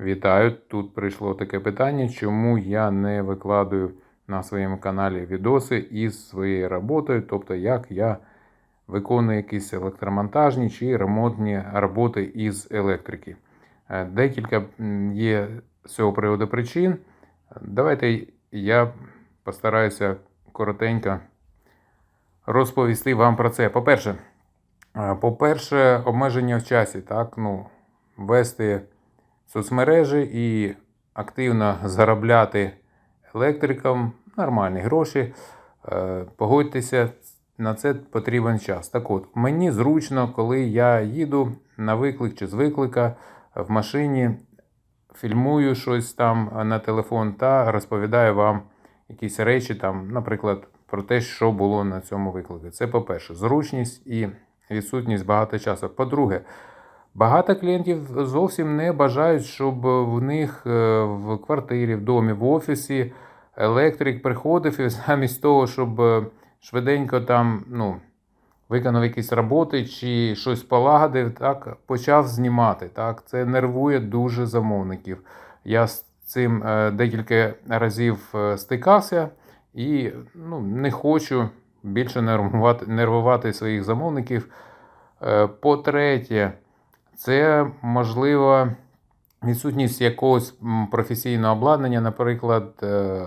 Вітаю! Тут прийшло таке питання, чому я не викладаю на своєму каналі відоси із своєю роботою, тобто як я виконую якісь електромонтажні чи ремонтні роботи із електрики. Е, Декілька є з цього приводу причин. Давайте я постараюся коротенько розповісти вам про це. По-перше, е, по-перше, обмеження в часі, так, ну, вести соцмережі і активно заробляти електрикам нормальні гроші. Е, Погодьтеся, на це потрібен час. Так от, мені зручно, коли я їду на виклик чи з виклика в машині, фільмую щось там на телефон та розповідаю вам якісь речі, там, наприклад, про те, що було на цьому виклику. Це по-перше, зручність і відсутність багато часу. По-друге, Багато клієнтів зовсім не бажають, щоб в них е, в квартирі, в домі, в офісі електрик приходив і замість того, щоб е, швиденько там ну, виконав якісь роботи чи щось полагодив, так, почав знімати. Так. Це нервує дуже замовників. Я з цим е, декілька разів стикався і ну, не хочу більше нервувати, нервувати своїх замовників. По-третє, це можливо відсутність якогось професійного обладнання, наприклад, е,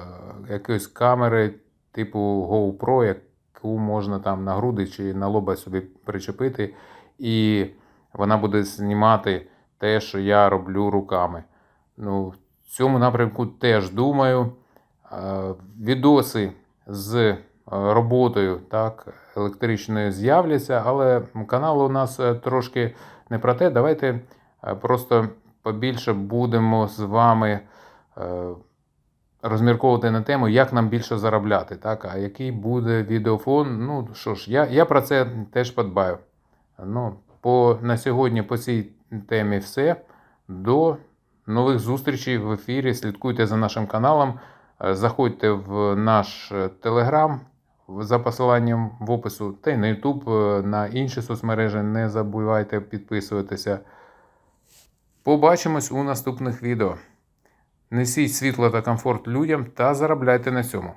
якоїсь камери типу GoPro, яку можна там на груди чи на лоба собі причепити, і вона буде знімати те, що я роблю руками. Ну, в цьому напрямку теж думаю. Е, Відоси з е, роботою так, електричною з'являться, але канал у нас трошки не про те. Давайте е, просто побільше будемо з вами е, розмірковувати на тему, як нам більше заробляти. Так? А який буде відеофон? Ну що ж, я, я про це теж подбаю. Ну, по, на сьогодні по цій темі все. До нових зустрічей в ефірі. Слідкуйте за нашим каналом. Е, Заходьте в наш телеграм за посиланням в опису та й на YouTube, е, на інші соцмережі. Не забувайте підписуватися. Побачимось у наступних відео. Несіть світло та комфорт людям та заробляйте на цьому.